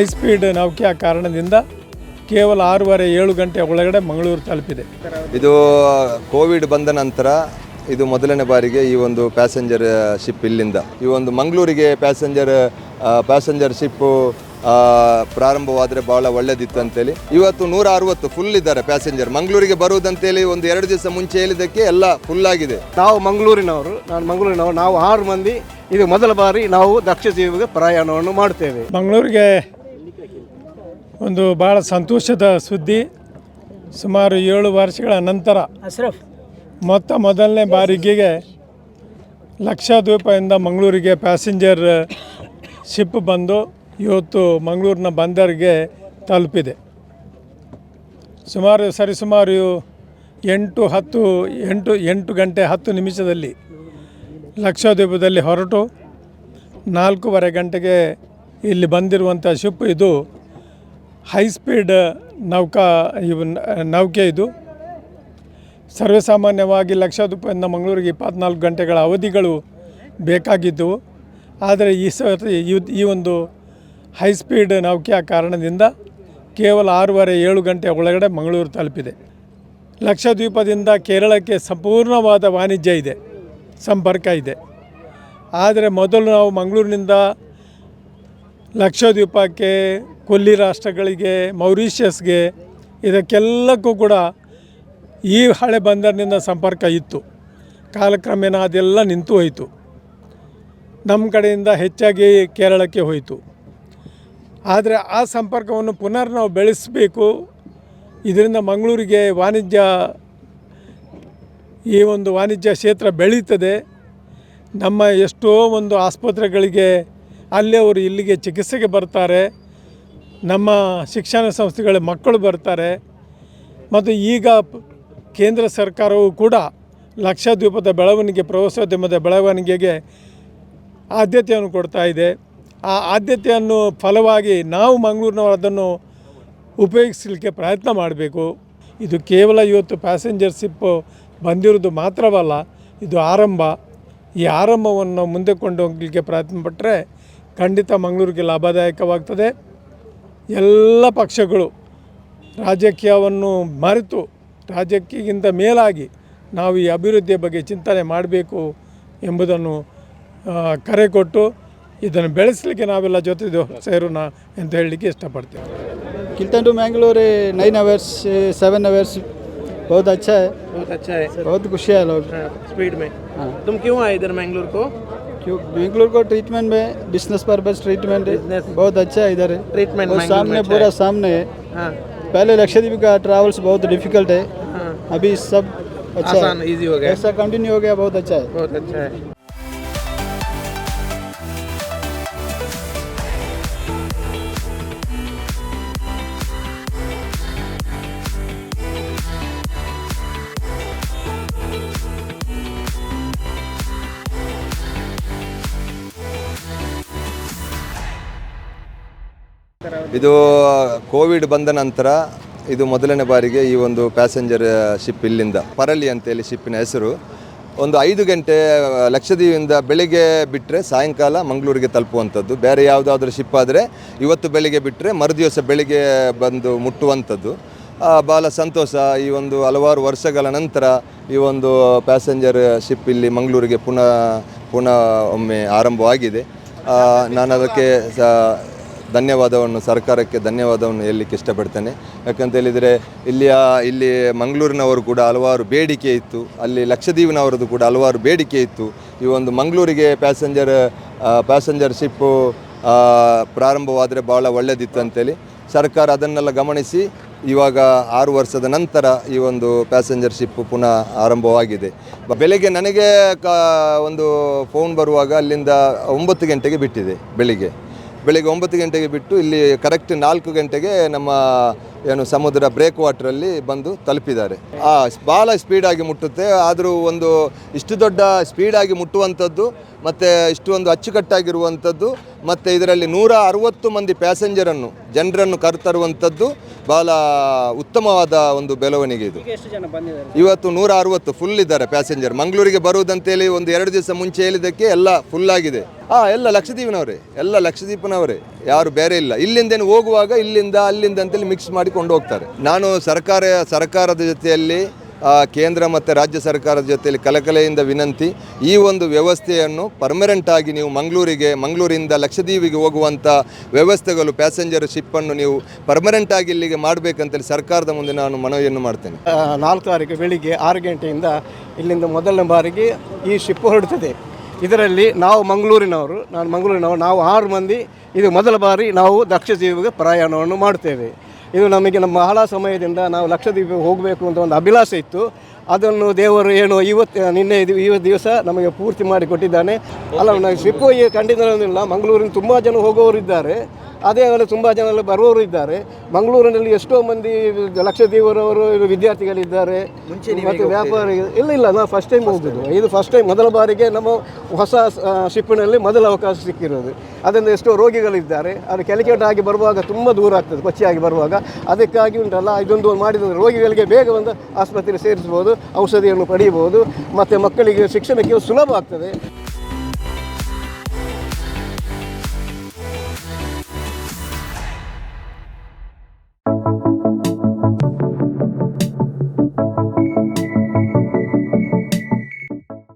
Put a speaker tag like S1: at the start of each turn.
S1: High speed ನೌಕೆ ಆ ಕಾರಣದಿಂದ ಕೇವಲ ಆರೂವರೆ ಏಳು ಗಂಟೆ ಒಳಗಡೆ ಮಂಗಳೂರು ತಲುಪಿದೆ.
S2: ಇದು ಕೋವಿಡ್ ಬಂದ ನಂತರ ಇದು ಮೊದಲನೇ ಬಾರಿಗೆ ಈ ಒಂದು ಪ್ಯಾಸೆಂಜರ್ ಶಿಪ್ ಇಲ್ಲಿಂದ. ಈ ಒಂದು ಮಂಗಳೂರಿಗೆ ಪ್ಯಾಸೆಂಜರ್ ಪ್ಯಾಸೆಂಜರ್ ಶಿಪ್ಪು ಪ್ರಾರಂಭವಾದರೆ ಭಾಳ ಒಳ್ಳೆದಿತ್ತು ಅಂತೇಳಿ. ಇವತ್ತು ನೂರ ಅರವತ್ತು ಫುಲ್ ಇದ್ದಾರೆ ಪ್ಯಾಸೆಂಜರ್ ಮಂಗಳೂರಿಗೆ ಬರುವುದಂತೇಳಿ ಒಂದು ಎರಡು ದಿವಸ ಮುಂಚೆ ಹೇಳಿದ್ದಕ್ಕೆ ಎಲ್ಲ ಫುಲ್ ಆಗಿದೆ.
S3: ನಾವು ಮಂಗಳೂರಿನವರು ನಾನು ಮಂಗಳೂರಿನವರು ನಾವು ಆರು ಮಂದಿ ಇದು ಮೊದಲ ಬಾರಿ ನಾವು ದಕ್ಷ ಜೀವಿಗೆ ಪ್ರಯಾಣವನ್ನು ಮಾಡ್ತೇವೆ.
S1: ಮಂಗಳೂರಿಗೆ ಒಂದು ಭಾಳ ಸಂತೋಷದ ಸುದ್ದಿ ಸುಮಾರು ಏಳು ವರ್ಷಗಳ ನಂತರ ಮೊತ್ತ ಮೊದಲನೇ ಬಾರಿಗೆ ಲಕ್ಷದ್ವೀಪದಿಂದ ಮಂಗಳೂರಿಗೆ ಪ್ಯಾಸೆಂಜರ್ ಶಿಪ್ ಬಂದು ಇವತ್ತು ಮಂಗಳೂರಿನ ಬಂದರಿಗೆ ತಲುಪಿದೆ. ಸುಮಾರು ಸರಿಸುಮಾರು ಎಂಟು ಹತ್ತು ಎಂಟು ಎಂಟು ಗಂಟೆ ಹತ್ತು ನಿಮಿಷದಲ್ಲಿ ಲಕ್ಷದ್ವೀಪದಲ್ಲಿ ಹೊರಟು ನಾಲ್ಕೂವರೆ ಗಂಟೆಗೆ ಇಲ್ಲಿ ಬಂದಿರುವಂಥ ಶಿಪ್ ಇದು ಹೈ ಸ್ಪೀಡ್ ನೌಕಾ ಇವ್ ನೌಕೆ ಇದು. ಸರ್ವೇಸಾಮಾನ್ಯವಾಗಿ ಲಕ್ಷದ್ವೀಪದಿಂದ ಮಂಗಳೂರಿಗೆ ಇಪ್ಪತ್ನಾಲ್ಕು ಗಂಟೆಗಳ ಅವಧಿಗಳು ಬೇಕಾಗಿದ್ದವು. ಆದರೆ ಈ ಸರ್ತಿ ಈ ಒಂದು ಹೈ ಸ್ಪೀಡ್ ನೌಕೆಯ ಕಾರಣದಿಂದ ಕೇವಲ ಆರೂವರೆ ಏಳು ಗಂಟೆ ಒಳಗಡೆ ಮಂಗಳೂರು ತಲುಪಿದೆ. ಲಕ್ಷದ್ವೀಪದಿಂದ ಕೇರಳಕ್ಕೆ ಸಂಪೂರ್ಣವಾದ ವಾಣಿಜ್ಯ ಇದೆ, ಸಂಪರ್ಕ ಇದೆ. ಆದರೆ ಮೊದಲು ನಾವು ಮಂಗಳೂರಿನಿಂದ ಲಕ್ಷದ್ವೀಪಕ್ಕೆ, ಕೊಲ್ಲಿ ರಾಷ್ಟ್ರಗಳಿಗೆ, ಮೌರಿಷಿಯಸ್ಗೆ ಇದಕ್ಕೆಲ್ಲಕ್ಕೂ ಕೂಡ ಈ ಹಳೆ ಬಂದರಿನಿಂದ ಸಂಪರ್ಕ ಇತ್ತು. ಕಾಲಕ್ರಮೇಣ ಅದೆಲ್ಲ ನಿಂತು ಹೋಯಿತು. ನಮ್ಮ ಕಡೆಯಿಂದ ಹೆಚ್ಚಾಗಿ ಕೇರಳಕ್ಕೆ ಹೋಯಿತು. ಆದರೆ ಆ ಸಂಪರ್ಕವನ್ನು ಪುನರ್ ನಾವು ಬೆಳೆಸಬೇಕು. ಇದರಿಂದ ಮಂಗಳೂರಿಗೆ ವಾಣಿಜ್ಯ, ಈ ಒಂದು ವಾಣಿಜ್ಯ ಕ್ಷೇತ್ರ ಬೆಳೀತದೆ. ನಮ್ಮ ಎಷ್ಟೋ ಒಂದು ಆಸ್ಪತ್ರೆಗಳಿಗೆ ಅಲ್ಲಿ ಅವರು ಇಲ್ಲಿಗೆ ಚಿಕಿತ್ಸೆಗೆ ಬರ್ತಾರೆ. ನಮ್ಮ ಶಿಕ್ಷಣ ಸಂಸ್ಥೆಗಳ ಮಕ್ಕಳು ಬರ್ತಾರೆ. ಮತ್ತು ಈಗ ಕೇಂದ್ರ ಸರ್ಕಾರವು ಕೂಡ ಲಕ್ಷದ್ವೀಪದ ಬೆಳವಣಿಗೆ, ಪ್ರವಾಸೋದ್ಯಮದ ಬೆಳವಣಿಗೆಗೆ ಆದ್ಯತೆಯನ್ನು ಕೊಡ್ತಾ ಇದೆ. ಆ ಆದ್ಯತೆಯನ್ನು ಫಲವಾಗಿ ನಾವು ಮಂಗಳೂರಿನವರು ಅದನ್ನು ಉಪಯೋಗಿಸಲಿಕ್ಕೆ ಪ್ರಯತ್ನ ಮಾಡಬೇಕು. ಇದು ಕೇವಲ ಇವತ್ತು ಪ್ಯಾಸೆಂಜರ್ ಶಿಪ್ಪು ಬಂದಿರೋದು ಮಾತ್ರವಲ್ಲ, ಇದು ಆರಂಭ. ಈ ಆರಂಭವನ್ನು ಮುಂದೆ ಕೊಂಡು ಹೋಗಲಿಕ್ಕೆ ಪ್ರಯತ್ನ ಪಟ್ಟರೆ ಖಂಡಿತ ಮಂಗಳೂರಿಗೆ ಲಾಭದಾಯಕವಾಗ್ತದೆ ಎಲ್ಲ ಪಕ್ಷಗಳು ರಾಜಕೀಯವನ್ನು ಮರೆತು ರಾಜಕೀಯಕ್ಕಿಂತ ಮೇಲಾಗಿ ನಾವು ಈ ಅಭಿವೃದ್ಧಿಯ ಬಗ್ಗೆ ಚಿಂತನೆ ಮಾಡಬೇಕು ಎಂಬುದನ್ನು ಆ, ಕರೆ ಕೊಟ್ಟು ಇದನ್ನು ಬೆಳೆಸಲಿಕ್ಕೆ ನಾವೆಲ್ಲ ಜೊತೆ ಸೇರೋಣ ಅಂತ ಹೇಳಲಿಕ್ಕೆ ಇಷ್ಟಪಡ್ತೇವೆ
S4: Kiltan to Mangalore nine hours seven hours बहुत अच्छा है
S5: बहुत अच्छा है
S4: बहुत खुशी है लोग
S5: स्पीड में
S4: हाँ।
S5: तुम क्यों आए इधर मैंगलोर को
S4: क्यों? बेंगलोर को ट्रीटमेंट में बिज़नेस पर्पज ट्रीटमेंट बहुत अच्छा है इधर।
S5: ट्रीटमेंट
S4: और सामने पूरा सामने है।
S5: हाँ।
S4: पहले लक्षद्वीप का ट्रैवल्स बहुत डिफ़िकल्ट है।
S5: हाँ।
S4: अभी सब अच्छा
S5: आसान इजी हो गया।
S4: ऐसा कंटिन्यू हो गया बहुत अच्छा है।
S5: बहुत अच्छा है।
S2: ಇದು ಕೋವಿಡ್ ಬಂದ ನಂತರ ಇದು ಮೊದಲನೇ ಬಾರಿಗೆ ಈ ಒಂದು ಪ್ಯಾಸೆಂಜರ್ ಶಿಪ್ ಇಲ್ಲಿಂದ, ಪರಲಿ ಅಂತೇಳಿ ಶಿಪ್ಪಿನ ಹೆಸರು. ಒಂದು ಐದು ಗಂಟೆ ಲಕ್ಷದೀವಿಂದ ಬೆಳಿಗ್ಗೆ ಬಿಟ್ಟರೆ ಸಾಯಂಕಾಲ ಮಂಗಳೂರಿಗೆ ತಲುಪುವಂಥದ್ದು. ಬೇರೆ ಯಾವುದಾದ್ರೂ ಶಿಪ್ ಆದರೆ ಇವತ್ತು ಬೆಳಿಗ್ಗೆ ಬಿಟ್ಟರೆ ಮರುದಿವಸ ಬೆಳಿಗ್ಗೆ ಬಂದು ಮುಟ್ಟುವಂಥದ್ದು. ಭಾಳ ಸಂತೋಷ. ಈ ಒಂದು ಹಲವಾರು ವರ್ಷಗಳ ನಂತರ ಈ ಒಂದು ಪ್ಯಾಸೆಂಜರ್ ಶಿಪ್ ಇಲ್ಲಿ ಮಂಗಳೂರಿಗೆ ಪುನಃ ಪುನಃ ಒಮ್ಮೆ ಆರಂಭವಾಗಿದೆ. ನಾನು ಅದಕ್ಕೆ ಧನ್ಯವಾದವನ್ನು, ಸರ್ಕಾರಕ್ಕೆ ಧನ್ಯವಾದವನ್ನು ಹೇಳಲಿಕ್ಕೆ ಇಷ್ಟಪಡ್ತೇನೆ. ಯಾಕಂತ ಹೇಳಿದರೆ, ಇಲ್ಲಿಯ, ಇಲ್ಲಿ ಮಂಗಳೂರಿನವರು ಕೂಡ ಹಲವಾರು ಬೇಡಿಕೆ ಇತ್ತು. ಅಲ್ಲಿ ಲಕ್ಷದೀವಿನವರದ್ದು ಕೂಡ ಹಲವಾರು ಬೇಡಿಕೆ ಇತ್ತು. ಈ ಒಂದು ಮಂಗಳೂರಿಗೆ ಪ್ಯಾಸೆಂಜರ್ ಪ್ಯಾಸೆಂಜರ್ ಶಿಪ್ಪು ಪ್ರಾರಂಭವಾದರೆ ಭಾಳ ಒಳ್ಳೆಯದಿತ್ತು ಅಂತೇಳಿ ಸರ್ಕಾರ ಅದನ್ನೆಲ್ಲ ಗಮನಿಸಿ ಇವಾಗ ಆರು ವರ್ಷದ ನಂತರ ಈ ಒಂದು ಪ್ಯಾಸೆಂಜರ್ ಶಿಪ್ ಪುನಃ ಆರಂಭವಾಗಿದೆ. ಬೆಳಿಗ್ಗೆ ನನಗೆ ಕಾ, ಒಂದು ಫೋನ್ ಬರುವಾಗ ಅಲ್ಲಿಂದ ಒಂಬತ್ತು ಗಂಟೆಗೆ ಬಿಟ್ಟಿದೆ, ಬೆಳಿಗ್ಗೆ. ಬೆಳಿಗ್ಗೆ ಒಂಬತ್ತು ಗಂಟೆಗೆ ಬಿಟ್ಟು ಇಲ್ಲಿ ಕರೆಕ್ಟ್ ನಾಲ್ಕು ಗಂಟೆಗೆ ನಮ್ಮ ಏನು ಸಮುದ್ರ ಬ್ರೇಕ್ ವಾಟ್ರಲ್ಲಿ ಬಂದು ತಲುಪಿದ್ದಾರೆ. ಆ ಭಾಳ ಸ್ಪೀಡಾಗಿ ಮುಟ್ಟುತ್ತೆ. ಆದರೂ ಒಂದು ಇಷ್ಟು ದೊಡ್ಡ ಸ್ಪೀಡಾಗಿ ಮುಟ್ಟುವಂಥದ್ದು ಮತ್ತು ಇಷ್ಟು ಒಂದು ಅಚ್ಚುಕಟ್ಟಾಗಿರುವಂಥದ್ದು ಮತ್ತು ಇದರಲ್ಲಿ ನೂರ ಅರುವತ್ತು ಮಂದಿ ಪ್ಯಾಸೆಂಜರನ್ನು ಜನರನ್ನು ಕರೆತರುವಂಥದ್ದು ಭಾಳ ಉತ್ತಮವಾದ ಒಂದು ಬೆಳವಣಿಗೆ ಇದು. ಇವತ್ತು ನೂರ ಅರುವತ್ತು ಫುಲ್ ಇದ್ದಾರೆ ಪ್ಯಾಸೆಂಜರ್ ಮಂಗಳೂರಿಗೆ ಬರುವುದಂತೇಳಿ ಒಂದು ಎರಡು ದಿವಸ ಮುಂಚೆ ಹೇಳಿದ್ದಕ್ಕೆ ಎಲ್ಲ ಫುಲ್ ಆಗಿದೆ. ಹಾಂ ಎಲ್ಲ ಲಕ್ಷದೀಪನವರೇ ಎಲ್ಲ ಲಕ್ಷದೀಪನವರೇ ಯಾರು ಬೇರೆ ಇಲ್ಲ. ಇಲ್ಲಿಂದೇನು ಹೋಗುವಾಗ ಇಲ್ಲಿಂದ ಅಲ್ಲಿಂದ ಅಂತೇಳಿ ಮಿಕ್ಸ್ ಮಾಡಿ ಕೊಂಡು ಹೋಗ್ತಾರೆ. ನಾನು ಸರ್ಕಾರ, ಸರ್ಕಾರದ ಜೊತೆಯಲ್ಲಿ ಕೇಂದ್ರ ಮತ್ತು ರಾಜ್ಯ ಸರ್ಕಾರದ ಜೊತೆಯಲ್ಲಿ ಕಲಕಲೆಯಿಂದ ವಿನಂತಿ, ಈ ಒಂದು ವ್ಯವಸ್ಥೆಯನ್ನು ಪರ್ಮನೆಂಟ್ ಆಗಿ ನೀವು ಮಂಗಳೂರಿಗೆ, ಮಂಗಳೂರಿಂದ ಲಕ್ಷದ್ವೀಪಿಗೆ ಹೋಗುವಂಥ ವ್ಯವಸ್ಥೆಗಳು ಪ್ಯಾಸೆಂಜರ್ ಶಿಪ್ಪನ್ನು ನೀವು ಪರ್ಮನೆಂಟ್ ಆಗಿ ಇಲ್ಲಿಗೆ ಮಾಡಬೇಕಂತೇಳಿ ಸರ್ಕಾರದ ಮುಂದೆ ನಾನು ಮನವಿಯನ್ನು ಮಾಡ್ತೇನೆ.
S3: ನಾಲ್ಕು ತಾರೀಕು ಬೆಳಿಗ್ಗೆ ಆರು ಗಂಟೆಯಿಂದ ಇಲ್ಲಿಂದ ಮೊದಲನೇ ಬಾರಿಗೆ ಈ ಶಿಪ್ ಹೊರಡ್ತದೆ. ಇದರಲ್ಲಿ ನಾವು ಮಂಗಳೂರಿನವರು, ನಾನು ಮಂಗಳೂರಿನವರು, ನಾವು ಆರು ಮಂದಿ, ಇದು ಮೊದಲ ಬಾರಿ ನಾವು ಲಕ್ಷದ್ವೀಪಿಗೆ ಪ್ರಯಾಣವನ್ನು ಮಾಡ್ತೇವೆ. ಇದು ನಮಗೆ ನಮ್ಮ ಬಹಳ ಸಮಯದಿಂದ ನಾವು ಲಕ್ಷದ್ವೀಪಿಗೆ ಹೋಗಬೇಕು ಅಂತ ಒಂದು ಅಭಿಲಾಷೆ ಇತ್ತು. ಅದನ್ನು ದೇವರು ಏನು ಇವತ್ತು, ನಿನ್ನೆ ಇದು ಇವತ್ತು ದಿವಸ ನಮಗೆ ಪೂರ್ತಿ ಮಾಡಿ ಕೊಟ್ಟಿದ್ದಾನೆ ಅಲ್ಲ, ನಾವು ಶಿಪ್ ಖಂಡಿತ ಮಂಗಳೂರಿನ ತುಂಬ ಜನ ಹೋಗೋರು ಇದ್ದಾರೆ ಅದೇ ವೇಳೆ ತುಂಬ ಜನ ಬರುವವರು ಇದ್ದಾರೆ. ಮಂಗಳೂರಿನಲ್ಲಿ ಎಷ್ಟೋ ಮಂದಿ ಲಕ್ಷದೀವರವರು ವಿದ್ಯಾರ್ಥಿಗಳಿದ್ದಾರೆ. ಮತ್ತು ವ್ಯಾಪಾರಿ ಇಲ್ಲ ಇಲ್ಲ ನಾವು ಫಸ್ಟ್ ಟೈಮ್ ಹೋಗುದು. ಇದು ಫಸ್ಟ್ ಟೈಮ್ ಮೊದಲ ಬಾರಿಗೆ ನಮ್ಮ ಹೊಸ ಶಿಪ್ಪಿನಲ್ಲಿ ಮೊದಲ ಅವಕಾಶ ಸಿಕ್ಕಿರೋದು. ಅದರಿಂದ ಎಷ್ಟೋ ರೋಗಿಗಳಿದ್ದಾರೆ. ಅದು ಕ್ಯಾಲಿಕೇಟ್ ಆಗಿ ಬರುವಾಗ ತುಂಬ ದೂರ ಆಗ್ತದೆ ಕೊಚ್ಚಿಯಾಗಿ ಬರುವಾಗ. ಅದಕ್ಕಾಗಿ ಉಂಟಲ್ಲ ಇದೊಂದು ಮಾಡಿದ ರೋಗಿಗಳಿಗೆ ಬೇಗ ಒಂದು ಆಸ್ಪತ್ರೆಗೆ ಸೇರಿಸ್ಬೋದು ಔಷಧಿಯನ್ನು ಪಡೆಯಬಹುದು ಮತ್ತು ಮಕ್ಕಳಿಗೆ ಶಿಕ್ಷಣಕ್ಕೆ ಸುಲಭ ಆಗ್ತದೆ.